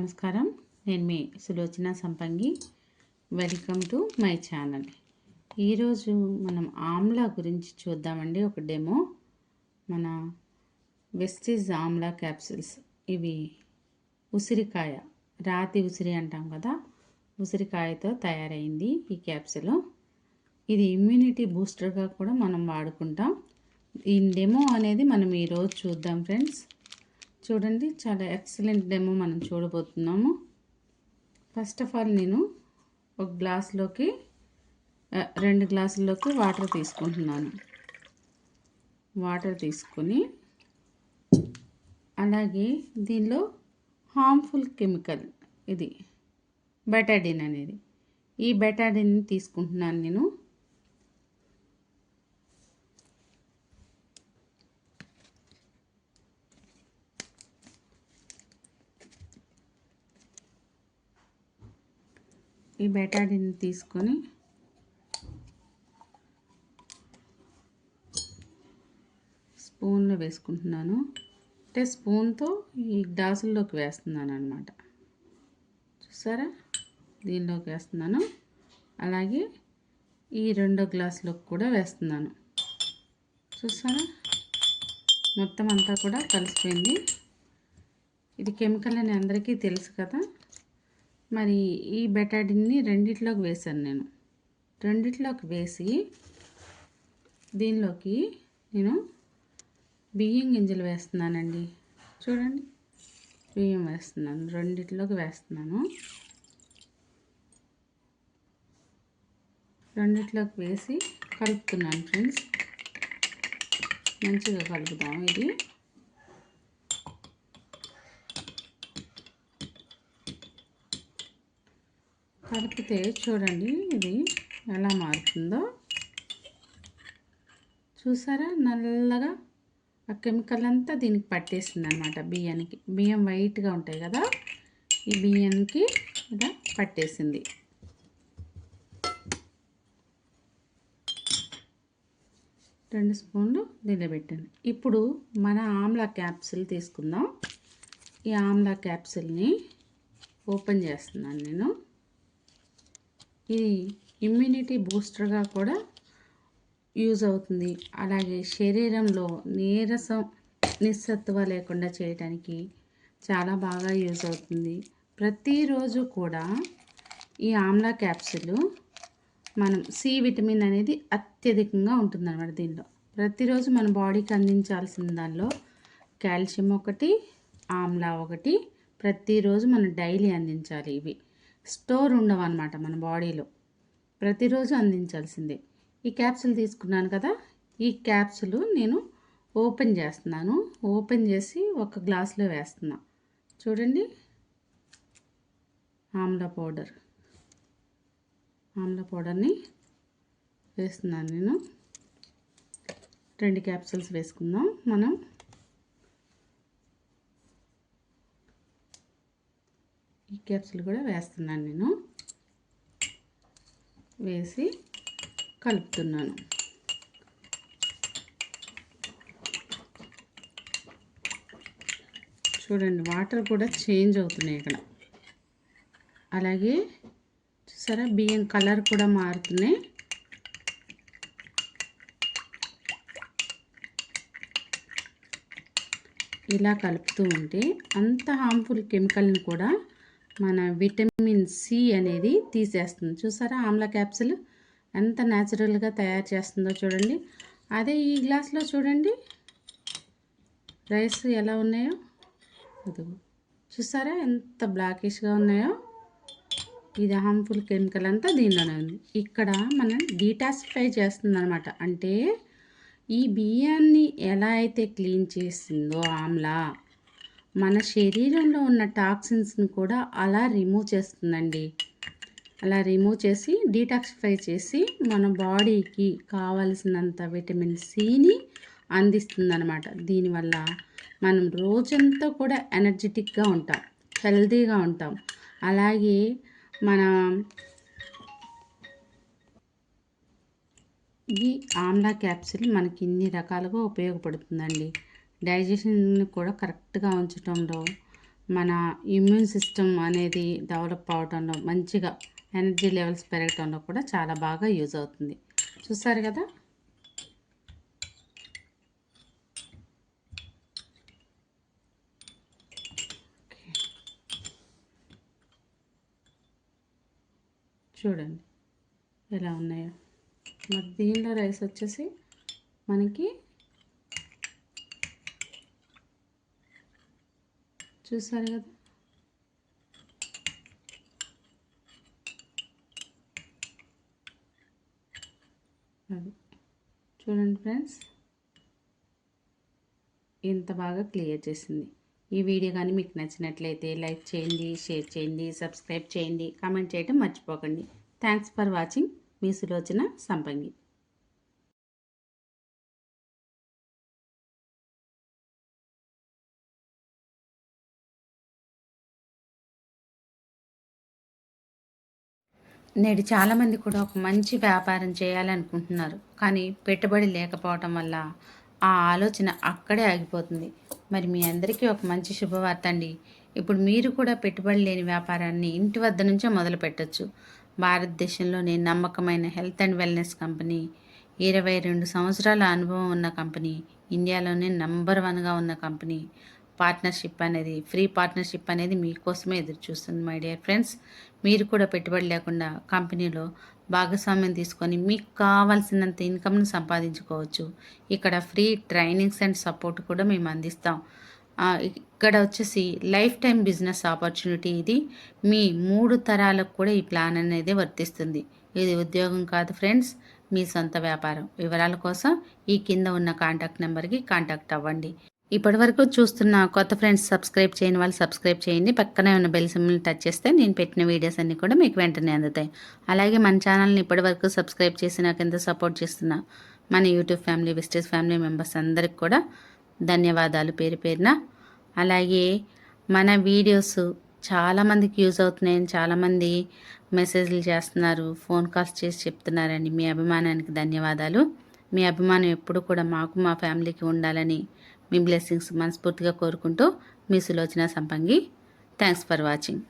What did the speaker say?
నమస్కారం. నేను మీ Sulochana Sampangi. Welcome to my channel ఈరోజు మనం ఆమ్లా గురించి చూద్దామండి. ఒక డెమో. మన వెస్టీజ్ ఆమ్లా క్యాప్సిల్స్. ఇవి ఉసిరికాయ రాతి ఉసిరి అంటాం కదా. ఉసిరికాయతో తయారైంది ఈ క్యాప్సిల్. ఇది ఇమ్యూనిటీ బూస్టర్గా కూడా మనం వాడుకుంటాం. ఈ డెమో అనేది మనం ఈరోజు చూద్దాం ఫ్రెండ్స్. చూడండి చాలా ఎక్సలెంట్ డెమో మనం చూడబోతున్నాము. ఫస్ట్ ఆఫ్ ఆల్ నేను ఒక గ్లాస్లోకి రెండు గ్లాసుల్లోకి వాటర్ తీసుకుంటున్నాను. వాటర్ తీసుకొని అలాగే దీనిలో హార్మ్ఫుల్ కెమికల్ ఇది బెటాడిన్ అనేది. ఈ బెటాడిన్ తీసుకుంటున్నాను నేను. ఈ బెటాడిన్ తీసుకొని స్పూన్లో వేసుకుంటున్నాను. అంటే స్పూన్తో ఈ గ్లాసుల్లోకి వేస్తున్నాను అనమాట చూసారా? దీనిలోకి వేస్తున్నాను. అలాగే ఈ రెండో గ్లాసులోకి కూడా వేస్తున్నాను. చూసారా? మొత్తం అంతా కూడా కలిసిపోయింది. ఇది కెమికల్ అని అందరికీ తెలుసు కదా? మరి ఈ బెటాడిన్ని రెండిట్లోకి వేసాను నేను. రెండిట్లోకి వేసి దీనిలోకి నేను బియ్యం గింజలు వేస్తున్నానండి. చూడండి. బియ్యం వేస్తున్నాను. రెండిట్లోకి వేస్తున్నాను. రెండిట్లోకి వేసి కలుపుతున్నాను ఫ్రెండ్స్. మంచిగా కలుపుదాం ఇది. కలిపితే చూడండి ఇది ఎలా మారుతుందో. చూసారా? నల్లగా ఆ కెమికల్ అంతా దీనికి పట్టేసింది అనమాట బియ్యానికి. బియ్యం వైట్గా ఉంటాయి కదా ఈ బియ్యానికి ఇలా పట్టేసింది. రెండు స్పూన్లు నిలబెట్టాను ఇప్పుడు మన ఆమ్లా క్యాప్సిల్ తీసుకుందాం. ఈ ఆమ్లా క్యాప్సిల్ని ఓపెన్ చేస్తున్నాను నేను. ఇది ఇమ్యూనిటీ బూస్టర్గా కూడా యూజ్ అవుతుంది. అలాగే శరీరంలో నీరసం నిస్సత్తువ లేకుండా చేయడానికి చాలా బాగా యూజ్ అవుతుంది. ప్రతిరోజు కూడా ఈ ఆమ్లా క్యాప్సిల్ మనం సి విటమిన్ అనేది అత్యధికంగా ఉంటుందన్నమాట దీనిలో. ప్రతిరోజు మన బాడీకి అందించాల్సిన దానిలో కాల్షియం ఒకటి ఆమ్లా ఒకటి ప్రతిరోజు మనం డైలీ అందించాలి ఇవి. స్టోర్ ఉండవన్నమాట మన బాడీలో. ప్రతిరోజు అందించాల్సిందే. ఈ క్యాప్సుల్ తీసుకున్నాను కదా ఈ క్యాప్సులు నేను ఓపెన్ చేస్తున్నాను. ఓపెన్ చేసి ఒక గ్లాస్లో వేస్తున్నా. చూడండి. ఆమ్లా పౌడర్. ఆమ్లా పౌడర్ని వేస్తున్నాను నేను. రెండు క్యాప్సూల్స్ వేసుకుందాం. మనం ఈ క్యాప్సులు కూడా వేస్తున్నాను నేను. వేసి కలుపుతున్నాను. చూడండి వాటర్ కూడా చేంజ్ అవుతున్నాయి ఇక్కడ. అలాగే చూసారా బియ్యం కలర్ కూడా మారుతున్నాయి. ఇలా కలుపుతూ ఉంటే అంత హార్మ్ఫుల్ కెమికల్ని కూడా మన విటమిన్ సి అనేది తీసేస్తుంది. చూసారా? ఆమ్లా క్యాప్సిల్ ఎంత న్యాచురల్గా తయారు చేస్తుందో చూడండి. అదే ఈ గ్లాస్లో చూడండి. రైస్ ఎలా ఉన్నాయో? అది చూసారా? ఎంత బ్లాకిష్గా ఉన్నాయో? ఇది హార్మ్ఫుల్ కెమికల్ అంతా దీనిలోనే ఉంది. ఇక్కడ మనం డీటాసిఫై చేస్తుందనమాట అంటే ఈ బియ్యాన్ని ఎలా అయితే క్లీన్ చేసిందో ఆమ్లా మన శరీరంలో ఉన్న టాక్సిన్స్ని కూడా అలా రిమూవ్ చేస్తుందండి. అలా రిమూవ్ చేసి డీటాక్సిఫై చేసి మన బాడీకి కావలసినంత విటమిన్ సిని అందిస్తుందన్నమాట. దీనివల్ల మనం రోజంతా కూడా ఎనర్జెటిక్గా ఉంటాం హెల్తీగా ఉంటాం. అలాగే మన ఈ ఆమ్లా క్యాప్సిల్ మనకి ఇన్ని రకాలుగా ఉపయోగపడుతుందండి. డైజెషన్ కూడా కరెక్ట్గా ఉంచడంలో మన ఇమ్యూన్ సిస్టమ్ అనేది డెవలప్ అవడంలో మంచిగా ఎనర్జీ లెవెల్స్ పెరగటంలో కూడా చాలా బాగా యూజ్ అవుతుంది. చూసారు కదా? చూడండి ఎలా ఉన్నాయో. మరి దీనిలో రైస్ వచ్చేసి మనకి చూసారు కదా. అది. చూడండి ఫ్రెండ్స్. ఇంత బాగా క్లియర్ చేసింది. ఈ వీడియో కానీ మీకు నచ్చినట్లయితే లైక్ చేయండి షేర్ చేయండి సబ్స్క్రైబ్ చేయండి కామెంట్ చేయడం మర్చిపోకండి. Thanks for watching. మీ సులోచన సంపంగి. నేడు చాలామంది కూడా ఒక మంచి వ్యాపారం చేయాలనుకుంటున్నారు. కానీ పెట్టుబడి లేకపోవటం వల్ల ఆ ఆలోచన అక్కడే ఆగిపోతుంది. మరి మీ అందరికీ ఒక మంచి శుభవార్త అండి. ఇప్పుడు మీరు కూడా పెట్టుబడి లేని వ్యాపారాన్ని ఇంటి వద్ద నుంచే మొదలు పెట్టచ్చు. భారతదేశంలోని నమ్మకమైన హెల్త్ అండ్ వెల్నెస్ కంపెనీ ఇరవై రెండు సంవత్సరాల అనుభవం ఉన్న కంపెనీ ఇండియాలోనే నంబర్ వన్గా ఉన్న కంపెనీ పార్ట్నర్షిప్ అనేది ఫ్రీ పార్ట్నర్షిప్ అనేది మీకోసమే ఎదురు చూస్తుంది మై డియర్ ఫ్రెండ్స్. మీరు కూడా పెట్టుబడి లేకుండా కంపెనీలో భాగస్వామ్యం తీసుకొని మీకు కావాల్సినంత ఇన్కమ్ను సంపాదించుకోవచ్చు. ఇక్కడ ఫ్రీ ట్రైనింగ్స్ అండ్ సపోర్ట్ కూడా మేము అందిస్తాం. ఇక్కడ వచ్చేసి లైఫ్ టైం బిజినెస్ ఆపర్చునిటీ ఇది. మీ మూడు తరాలకు కూడా ఈ ప్లాన్ అనేది వర్తిస్తుంది. ఇది ఉద్యోగం కాదు ఫ్రెండ్స్ మీ సొంత వ్యాపారం. వివరాల కోసం ఈ కింద ఉన్న కాంటాక్ట్ నెంబర్కి కాంటాక్ట్ అవ్వండి. ఇప్పటివరకు చూస్తున్న కొత్త ఫ్రెండ్స్ సబ్స్క్రైబ్ చేయని వాళ్ళు సబ్స్క్రైబ్ చేయండి. పక్కనే ఉన్న బెల్ సిమ్ని టచ్ చేస్తే నేను పెట్టిన వీడియోస్ అన్నీ కూడా మీకు వెంటనే అందుతాయి. అలాగే మన ఛానల్ని ఇప్పటివరకు సబ్స్క్రైబ్ చేసి నాకు ఎంత సపోర్ట్ చేస్తున్న మన YouTube family visitors family members అందరికి కూడా ధన్యవాదాలు పేరు పేరున. అలాగే మన వీడియోస్ చాలామందికి యూజ్ అవుతున్నాయని చాలామంది మెసేజ్లు చేస్తున్నారు. ఫోన్ కాల్స్ చేసి చెప్తున్నారని మీ అభిమానానికి ధన్యవాదాలు. మీ అభిమానం ఎప్పుడు కూడా మాకు మా ఫ్యామిలీకి ఉండాలని మీ బ్లెస్సింగ్స్ మనస్ఫూర్తిగా కోరుకుంటూ మీ Sulochana Sampangi. Thanks for watching